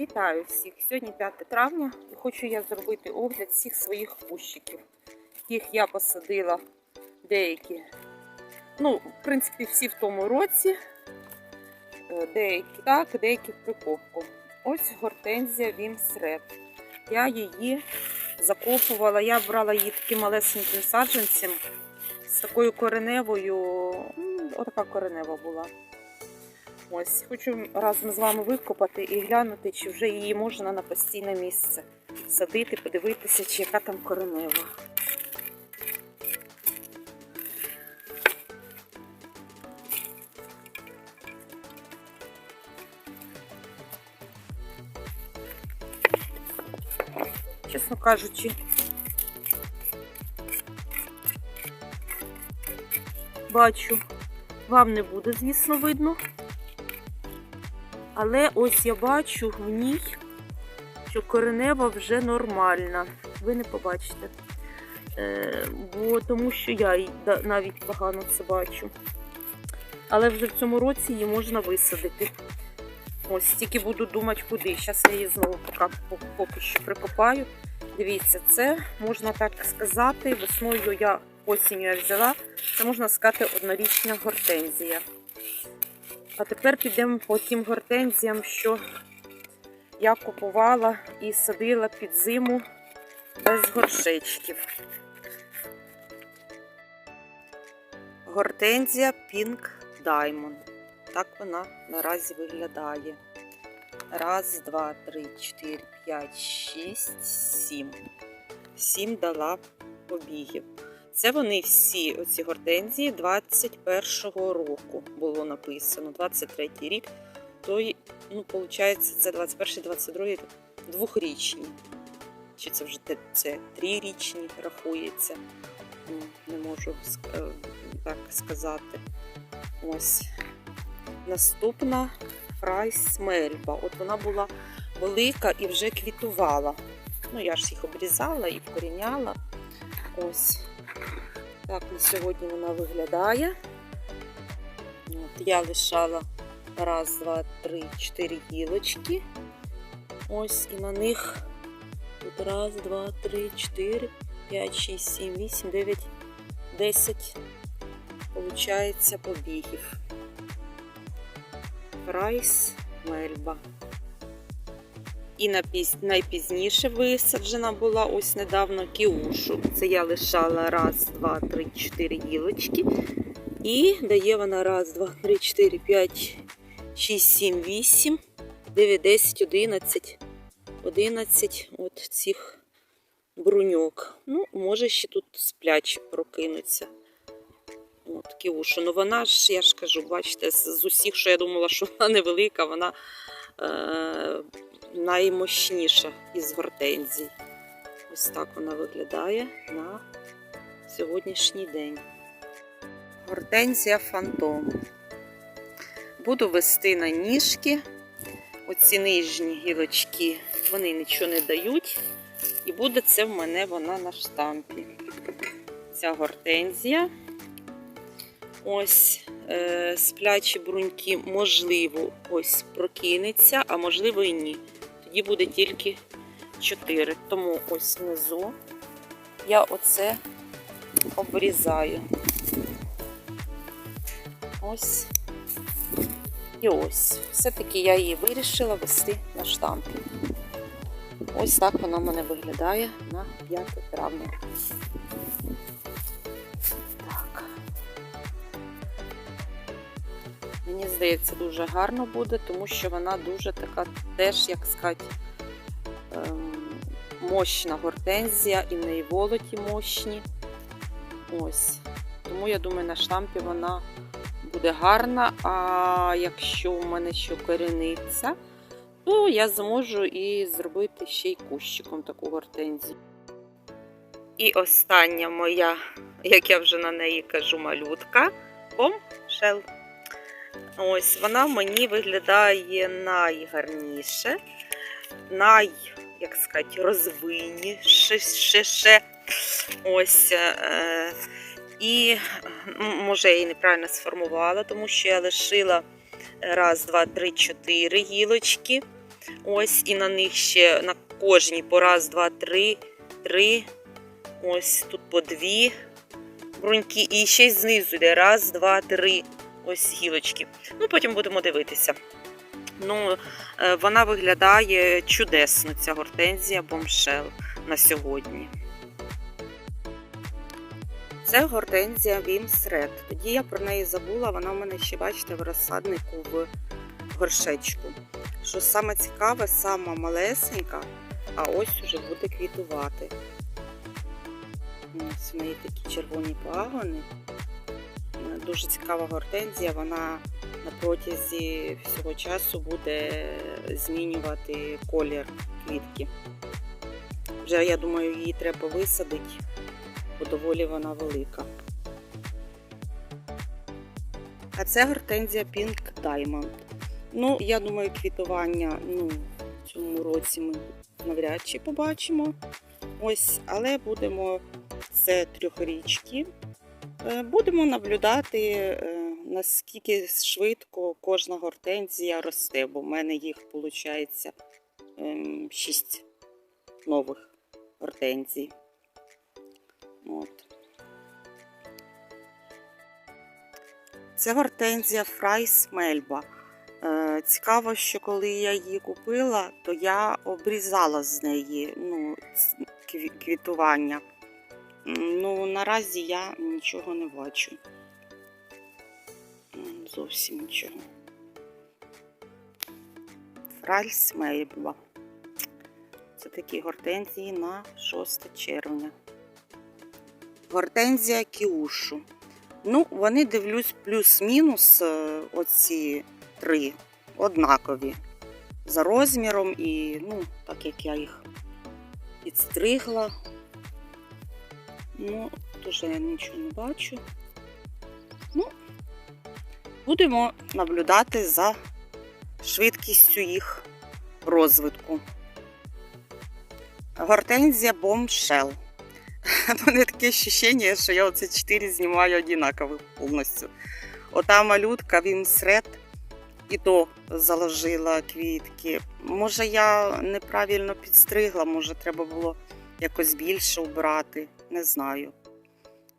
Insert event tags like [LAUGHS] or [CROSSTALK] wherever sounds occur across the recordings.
Вітаю всіх! Сьогодні 5 травня і хочу я зробити огляд всіх своїх кущиків. Яких я посадила деякі, ну, в принципі, всі в тому році, Е, деякі так, деякі в прикопку. Ось гортензія Вімс Ред. Я її закопувала, я брала її таким малесеньким саджанцем з такою кореневою, отака коренева була. Ось, хочу разом з вами викопати і глянути, чи вже її можна на постійне місце садити, подивитися, чи яка там коренева. Чесно кажучи, бачу, вам не буде, звісно, видно. Але ось я бачу в ній, що коренева вже нормальна. Ви не побачите. Е, бо тому що я навіть погано це бачу. Але вже в цьому році її можна висадити. Ось тільки буду думати, куди. Зараз я її знову поки, поки що прикопаю. Дивіться, це можна так сказати. Весною я осінню я взяла. Це можна сказати однорічна гортензія. А тепер підемо по тим гортензіям, що я купувала і садила під зиму без горшечків. Гортензія Pink Diamond. Так вона наразі виглядає. Раз, два, три, чотири, п'ять, шість, сім. Сім дала побігів. Це вони всі, оці гортензії 21-го року було написано. 23-й рік. То, ну, виходить, це 21-22 двохрічні. Чи це вже це трирічні рахується? Ну, Не можу е, так сказати. Ось. Наступна фрайс мельба. От вона була велика і вже квітувала. Ну, я ж їх обрізала і вкоріняла. Ось. Так на сьогодні вона виглядає. От, я лишала раз, два, три, чотири гілочки. Ось і на них тут раз, два, три, чотири, п'ять, шість, сім, вісім, дев'ять, десять. Получається побігів. Прайс мельба. І найпізніше висаджена була ось недавно кіушу. Це я лишала раз, два, три, чотири гілочки. І дає вона раз, два, три, чотири, п'ять, шість, сім, вісім, дев'ять, десять, одинадцять. Одинадцять от цих бруньок. Ну, може ще тут сплячі прокинуться. От, кіушу. Ну вона ж, я ж кажу, бачите, з, усіх, що я думала, що вона невелика, вона е, наймощніша із гортензій. Ось так вона виглядає на сьогоднішній день. Гортензія фантом. Буду вести на ніжки. Оці нижні гілочки, вони нічого не дають. І буде це в мене вона на штампі. Ця гортензія. Ось е, сплячі бруньки, можливо, ось прокинеться, а можливо і ні. Тоді буде тільки 4. Тому ось внизу я оце обрізаю. Ось і ось. Все-таки я її вирішила вести на штампі. Ось так вона в мене виглядає на 5 травня. Мені здається, дуже гарно буде, тому що вона дуже така теж, як сказати, ем, мощна гортензія, і в неї волоті мощні. Ось. Тому я думаю, на штампі вона буде гарна. А якщо у мене ще коріниться, то я зможу і зробити ще й кущиком таку гортензію. І остання моя, як я вже на неї кажу, малютка Бомшел. Ось вона мені виглядає найгарніше, най, як сказати, розвинніше. Ось. Е, і може я її неправильно сформувала, тому що я лишила раз, два, три, чотири гілочки. Ось і на них ще на кожній по раз, два, три, три. Ось тут по дві бруньки. І ще й знизу йде раз, два, три. Ось гілочки. Ну, потім будемо дивитися. Ну, е, вона виглядає чудесно, ця гортензія бомшел на сьогодні. Це гортензія Вімс Ред. Тоді я про неї забула, вона в мене ще, бачите, в розсаднику в горшечку. Що саме цікаве, сама малесенька, а ось уже буде квітувати. Ось неї такі червоні пагони. Дуже цікава гортензія, вона на протязі всього часу буде змінювати колір квітки. Вже, я думаю, її треба висадити, бо доволі вона велика. А це гортензія Pink Diamond. Ну, я думаю, квітування ну, в цьому році ми навряд чи побачимо. Ось, але будемо це трьохрічки. Е, Будемо наблюдати, е, наскільки швидко кожна гортензія росте, бо в мене їх виходить 6 нових гортензій. От. Це гортензія Фрайс Мельба. Е, Цікаво, що коли я її купила, то я обрізала з неї ну, квітування. Ну, наразі я нічого не бачу. Зовсім нічого. Фрайс Мельба. Це такі гортензії на 6 червня. Гортензія кіушу. Ну, вони дивлюсь плюс-мінус е, оці три однакові за розміром і, ну, так як я їх підстригла. Ну, дуже я нічого не бачу. Ну, будемо наблюдати за швидкістю їх розвитку. Гортензія бомшел. [LAUGHS] У мене таке ощущення, що я оце 4 знімаю однакових повністю. Ота малютка Вімсред і то заложила квітки. Може, я неправильно підстригла, може, треба було якось більше убрати. Не знаю.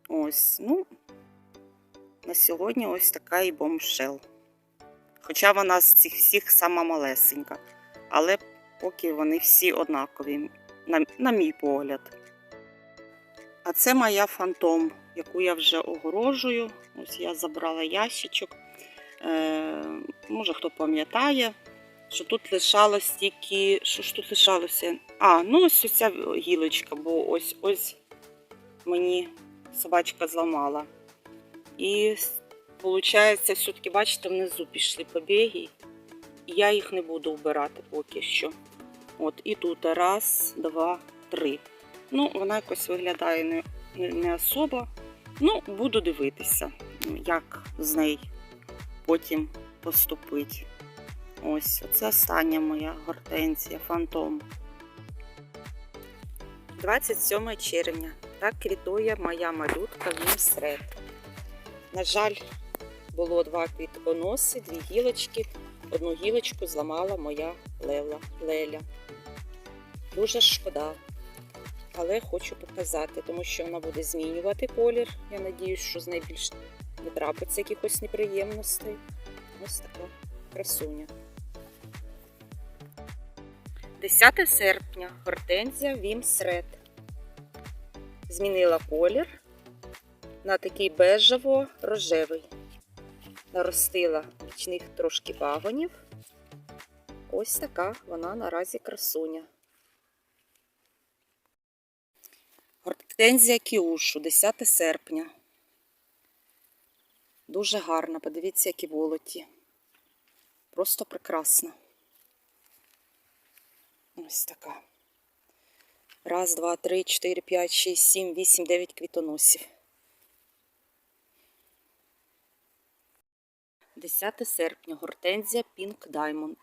Ось, ну, на сьогодні ось така і бомшел. Хоча вона з цих всіх сама малесенька. Але поки вони всі однакові, на, на мій погляд. А це моя фантом, яку я вже огорожую. Ось я забрала ящичок. Е, може хто пам'ятає, що тут лишалось тільки. Що ж тут лишалося? А, ну ось ця гілочка, бо ось ось мені собачка зламала. І виходить, все-таки, бачите, внизу пішли побіги. Я їх не буду вбирати поки що. От, і тут раз, два, три. Ну, вона якось виглядає не, не, особо. Ну, буду дивитися, як з нею потім поступить. Ось, це остання моя гортензія, фантом. 27 червня. Так квітує моя малютка Вімсред. На жаль, було два квітконоси, дві гілочки. Одну гілочку зламала моя лела, леля. Дуже шкода. Але хочу показати, тому що вона буде змінювати колір. Я сподіваюся, що з нею більше не трапиться якихось неприємностей. Ось така красуня. 10 серпня. Гортензія Вімсред. Змінила колір на такий бежево-рожевий. Наростила бічних трошки пагонів. Ось така вона наразі красуня. Гортензія Кіушу, 10 серпня. Дуже гарна, подивіться, які волоті. Просто прекрасна. Ось така. Раз, два, три, чотири, п'ять, шість, сім, вісім, дев'ять квітоносів. 10 серпня. Гортензія Pink Diamond.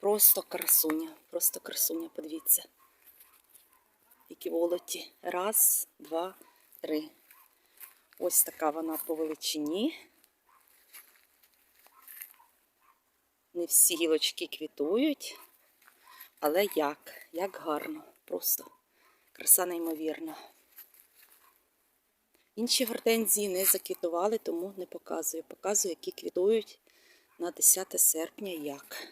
Просто красуня, просто красуня, подивіться. Які волоті. Раз, два, три. Ось така вона по величині. Не всі гілочки квітують. Але як? Як гарно. Просто краса неймовірна. Інші гортензії не заквітували, тому не показую. Показую, які квітують на 10 серпня як.